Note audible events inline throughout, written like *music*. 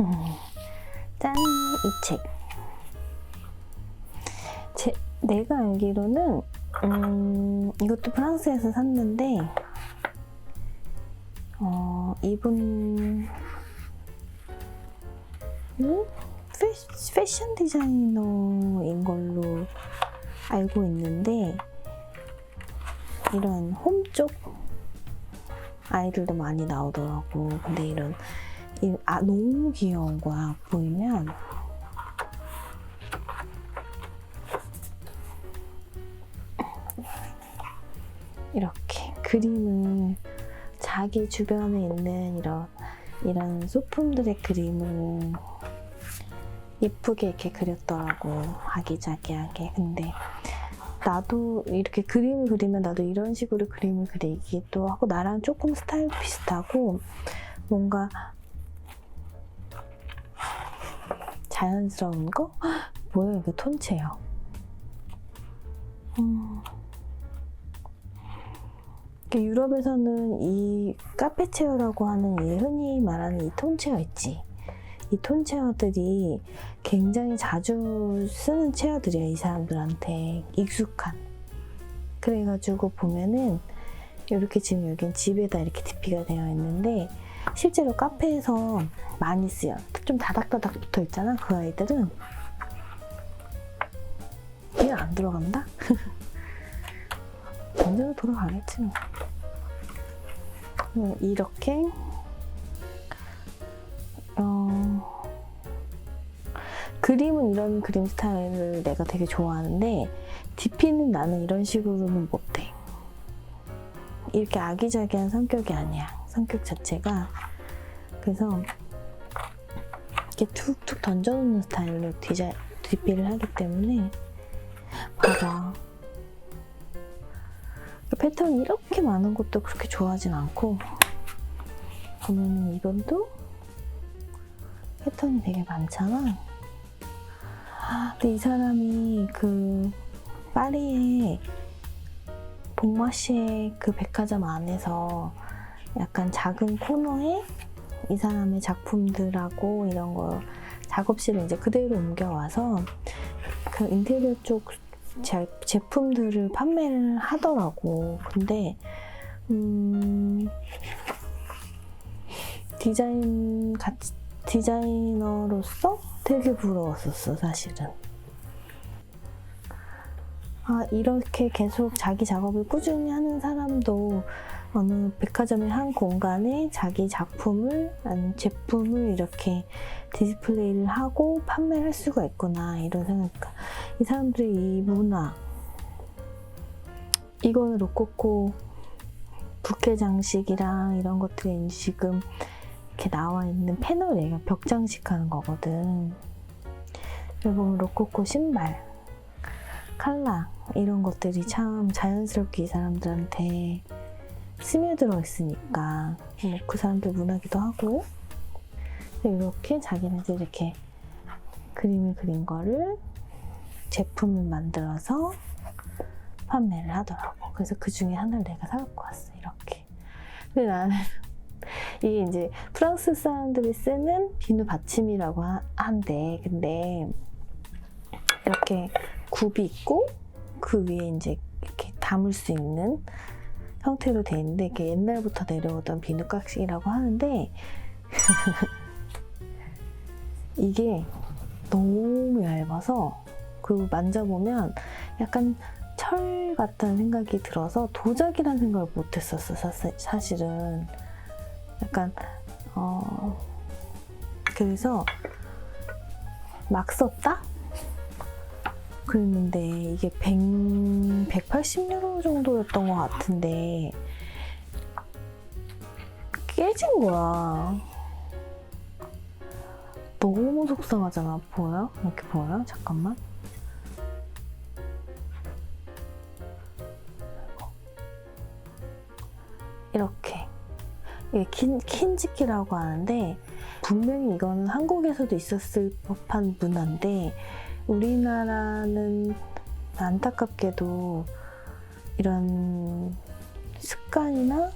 *laughs* 짠! 이 책. 제, 내가 알기로는, 음, 이것도 프랑스에서 샀는데, 어, 이분, 음? 패, 패션 디자이너인 걸로 알고 있는데, 이런 홈 쪽 아이들도 많이 나오더라고. 근데 이런, 이, 아, 너무 귀여운 거야. 보이면. 이렇게 그림을 자기 주변에 있는 이런 이런 소품들의 그림을 예쁘게 이렇게 그렸더라고 아기자기하게 근데 나도 이렇게 그림을 그리면 나도 이런 식으로 그림을 그리기도 하고 나랑 조금 스타일 비슷하고 뭔가 자연스러운 거? 헉, 뭐야 이거 톤체요 음. 유럽에서는 이 카페 체어라고 하는 이 흔히 말하는 이 톤 체어 있지. 이 톤 체어들이 굉장히 자주 쓰는 체어들이야, 이 사람들한테. 익숙한. 그래가지고 보면은 이렇게 지금 여긴 집에다 이렇게 DP가 되어 있는데 실제로 카페에서 많이 쓰여. 좀 다닥다닥 붙어 있잖아, 그 아이들은. 이게 안 들어간다? *laughs* 언제나 돌아가겠지 뭐. 음, 이렇게 어, 그림은 이런 그림 스타일을 내가 되게 좋아하는데 DP는 나는 이런 식으로는 못해. 이렇게 아기자기한 성격이 아니야. 성격 자체가 그래서 이렇게 툭툭 던져놓는 스타일로 디자, DP를 하기 때문에 봐봐. 패턴이 이렇게 많은 것도 그렇게 좋아하진 않고 보면은 이번도 패턴이 되게 많잖아. 근데 이 사람이 그 파리의 봉마시의 그 백화점 안에서 약간 작은 코너에 이 사람의 작품들하고 이런 거 작업실을 이제 그대로 옮겨와서 그 인테리어 쪽 제, 제품들을 판매를 하더라고. 근데 음, 디자인 가 디자이너로서 되게 부러웠었어, 사실은. 아, 이렇게 계속 자기 작업을 꾸준히 하는 사람도 어느 백화점의 한 공간에 자기 작품을, 아니 제품을 이렇게 디스플레이를 하고 판매를 할 수가 있구나, 이런 생각. 이 사람들의 이 문화. 이거는 로코코 부케 장식이랑 이런 것들이 지금 이렇게 나와 있는 패널이에요. 벽 장식하는 거거든. 보면 로코코 신발, 칼라 이런 것들이 참 자연스럽게 이 사람들한테 스며들어 있으니까 뭐 그 사람들 문화기도 하고 이렇게 자기네들 이렇게 그림을 그린 거를 제품을 만들어서 판매를 하더라고. 그래서 그 중에 하나를 내가 사갖고 왔어. 이렇게. 근데 나는 *laughs* 이게 이제 프랑스 사람들이 쓰는 비누 받침이라고 하- 한대. 근데 이렇게 굽이 있고 그 위에 이제 이렇게 담을 수 있는 형태로 돼 있는데 이게 옛날부터 내려오던 비누 깍식이라고 하는데 *laughs* 이게 너무 얇아서 그리고 만져보면 약간 철 같다는 생각이 들어서 도자기란 생각을 못 했었어 사- 사실은. 약간 어 그래서 막 썼다 그랬는데 이게 100, 180유로 정도였던 것 같은데 깨진 거야 너무 속상하잖아 보여? 이렇게 보여? 잠깐만 이렇게 이게 킨, 킨지키라고 하는데 분명히 이거는 한국에서도 있었을 법한 문화인데 우리나라는 안타깝게도 이런 습관이나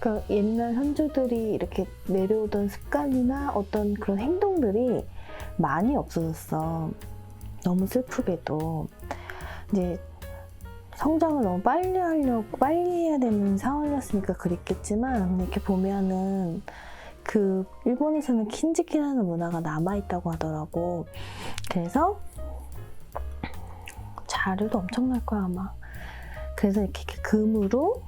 그러니까 옛날 선조들이 이렇게 내려오던 습관이나 어떤 그런 행동들이 많이 없어졌어. 너무 슬프게도 이제 성장을 너무 빨리 하려고 빨리 해야 되는 상황이었으니까 그랬겠지만 이렇게 보면은 그 일본에서는 킨지키라는 문화가 남아 있다고 하더라고. 그래서 자료도 엄청 날 거야 아마. 그래서 이렇게, 금으로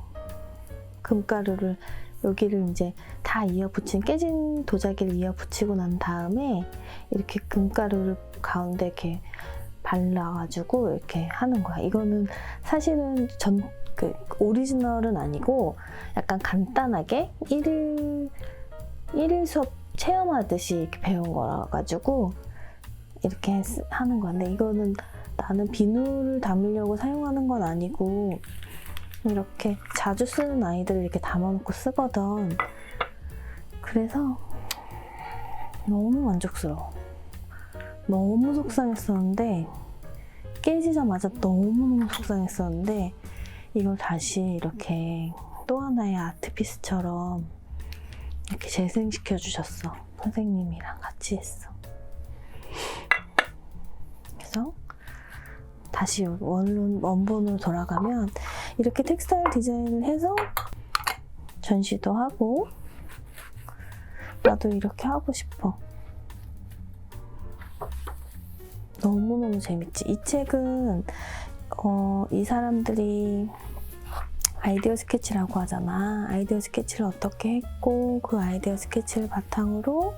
금가루를 여기를 이제 다 이어 붙인 깨진 도자기를 이어 붙이고 난 다음에 이렇게 금가루를 가운데 이렇게 발라가지고 이렇게 하는 거야. 이거는 사실은 전 그 오리지널은 아니고 약간 간단하게 일일 일일 수업 체험하듯이 이렇게 배운 거라 가지고 이렇게 쓰- 하는 건데 이거는 나는 비누를 담으려고 사용하는 건 아니고 이렇게 자주 쓰는 아이들을 이렇게 담아놓고 쓰거든. 그래서 너무 만족스러워. 너무 속상했었는데 깨지자마자 너무너무 속상했었는데 이걸 다시 이렇게 또 하나의 아트피스처럼 이렇게 재생시켜 주셨어. 선생님이랑 같이 했어. 그래서 다시 원론 원본으로 돌아가면 이렇게 텍스타일 디자인을 해서 전시도 하고 나도 이렇게 하고 싶어. 너무너무 재밌지. 이 책은 어, 이 사람들이 아이디어 스케치라고 하잖아. 아이디어 스케치를 어떻게 했고 그 아이디어 스케치를 바탕으로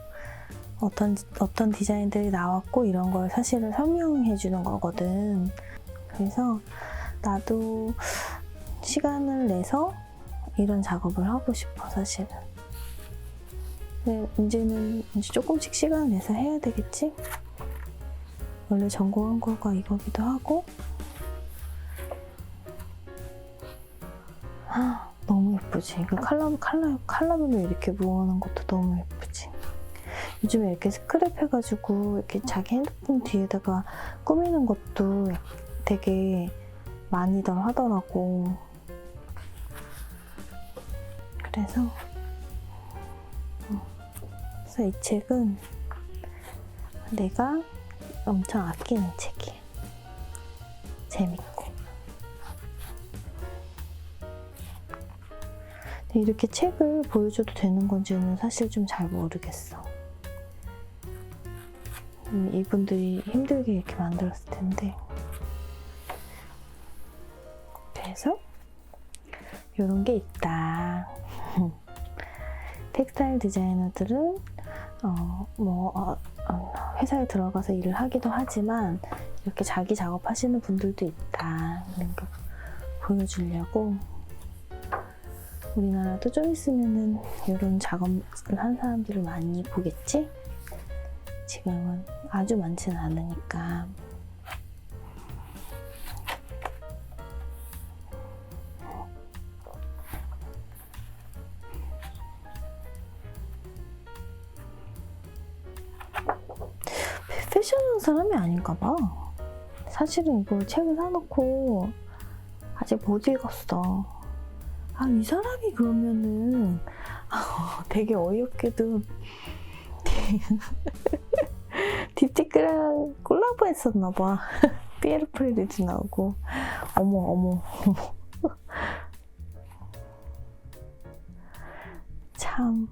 어떤 어떤 디자인들이 나왔고 이런 걸 사실은 설명해 주는 거거든. 그래서 나도 시간을 내서 이런 작업을 하고 싶어 사실은. 근데 이제는 이제 조금씩 시간을 내서 해야 되겠지? 원래 전공한 거가 이거기도 하고 아, 너무 예쁘지. 그 칼라 칼라 칼라별로 이렇게 모아놓은 것도 너무 예쁘지. 요즘에 이렇게 스크랩 해가지고 이렇게 자기 핸드폰 뒤에다가 꾸미는 것도 되게 많이들 하더라고. 그래서 어, 그래서 이 책은 내가 엄청 아끼는 책이에요. 재밌고. 이렇게 책을 보여줘도 되는 건지는 사실 좀 잘 모르겠어. 음, 이분들이 힘들게 이렇게 만들었을 텐데. 그래서 이런 게 있다. *laughs* 텍스타일 디자이너들은 어, 뭐 어, 어, 회사에 들어가서 일을 하기도 하지만 이렇게 자기 작업하시는 분들도 있다. 이런 거 보여주려고 우리나라도 좀 있으면은 이런 작업을 한 사람들을 많이 보겠지? 지금은 아주 많지는 않으니까. 패션하는 사람이 아닌가 봐. 사실은 이거 책을 사놓고 아직 못 읽었어. 아, 이 사람이 그러면은 되게 어이없게도 *laughs* 딥티크랑 콜라보 했었나 봐. *laughs* 피에르 프레리지 나오고. 어머, 어머, 어머. *laughs* 참.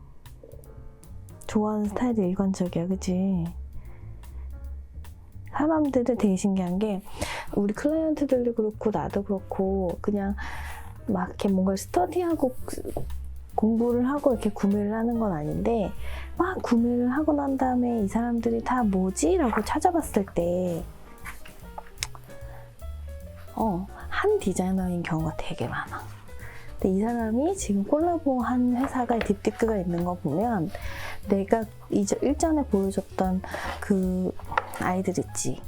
좋아하는 스타일이 일관적이야, 그지? 사람들은 되게 신기한 게 우리 클라이언트들도 그렇고 나도 그렇고 그냥 막 이렇게 뭔가를 스터디하고 그- 공부를 하고 이렇게 구매를 하는 건 아닌데 막 구매를 하고 난 다음에 이 사람들이 다 뭐지? 라고 찾아봤을 때 어, 한 디자이너인 경우가 되게 많아. 근데 이 사람이 지금 콜라보 한 회사가 딥티크가 있는 거 보면 내가 이제 일전에 보여줬던 그 아이들 있지.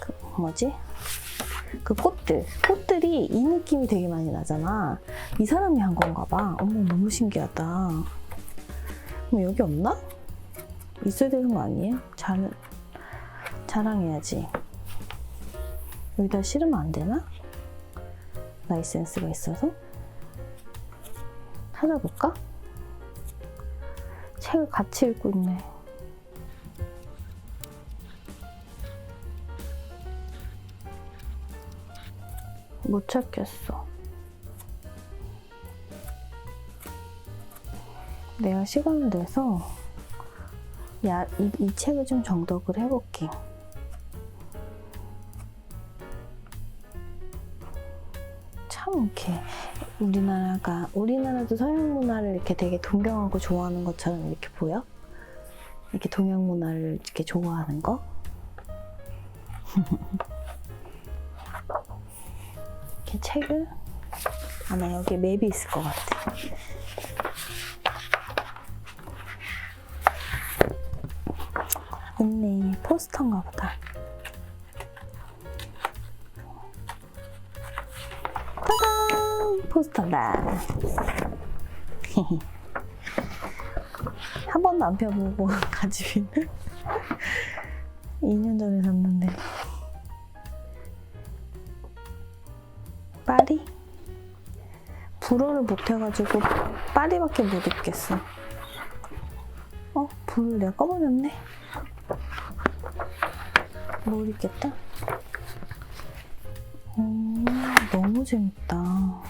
그 뭐지? 그 꽃들. 꽃들이 이 느낌이 되게 많이 나잖아. 이 사람이 한 건가 봐. 어머, 너무 신기하다. 그럼 여기 없나? 있어야 되는 거 아니에요? 잘, 자랑해야지. 여기다 실으면 안 되나? 라이센스가 있어서? 찾아볼까? 책을 같이 읽고 있네. 못 찾겠어. 내가 시간을 내서 야, 이, 이 책을 좀 정독을 해볼게. 참 이렇게 우리나라가 우리나라도 서양 문화를 이렇게 되게 동경하고 좋아하는 것처럼 이렇게 보여? 이렇게 동양 문화를 이렇게 좋아하는 거? *laughs* 이렇게 책을 아마 여기 맵이 있을 것 같아. 있네 포스터인가 보다. 짜잔 포스터다. *laughs* 한 번도 안 펴보고 *laughs* 가지고 있는 *laughs* 2년 전에 샀는데 파리? 불어를 못해가지고 파리밖에 못 읽겠어 어? 불을 내가 꺼버렸네 못 읽겠다 음, 너무 재밌다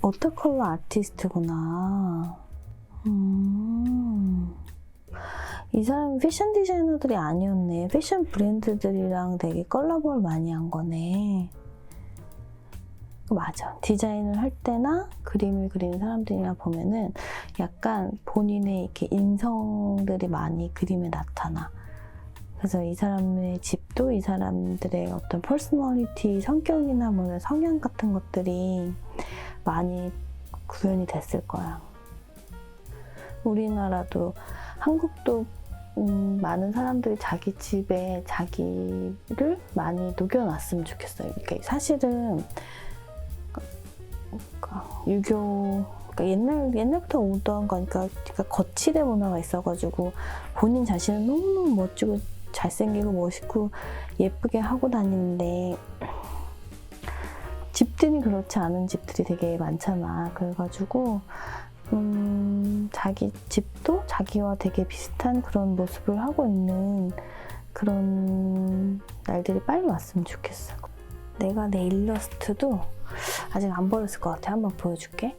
워터컬러 아티스트구나 음. 이 사람이 패션 디자이너들이 아니었네. 패션 브랜드들이랑 되게 컬러볼 많이 한 거네. 맞아. 디자인을 할 때나 그림을 그리는 사람들이나 보면은 약간 본인의 이렇게 인성들이 많이 그림에 나타나. 그래서 이 사람의 집도 이 사람들의 어떤 퍼스널리티, 성격이나 뭐 성향 같은 것들이 많이 구현이 됐을 거야. 우리나라도 한국도 음, 많은 사람들이 자기 집에 자기를 많이 녹여놨으면 좋겠어요. 그러니까 사실은 그러니까 유교 그러니까 옛날 옛날부터 오던 거니까 그러니까 거칠의 문화가 있어가지고 본인 자신은 너무 멋지고 잘생기고 멋있고 예쁘게 하고 다니는데 집들이 그렇지 않은 집들이 되게 많잖아. 그래가지고 음, 자기 집도 자기와 되게 비슷한 그런 모습을 하고 있는 그런 날들이 빨리 왔으면 좋겠어. 내가 내 일러스트도 아직 안 버렸을 것 같아. 한번 보여줄게.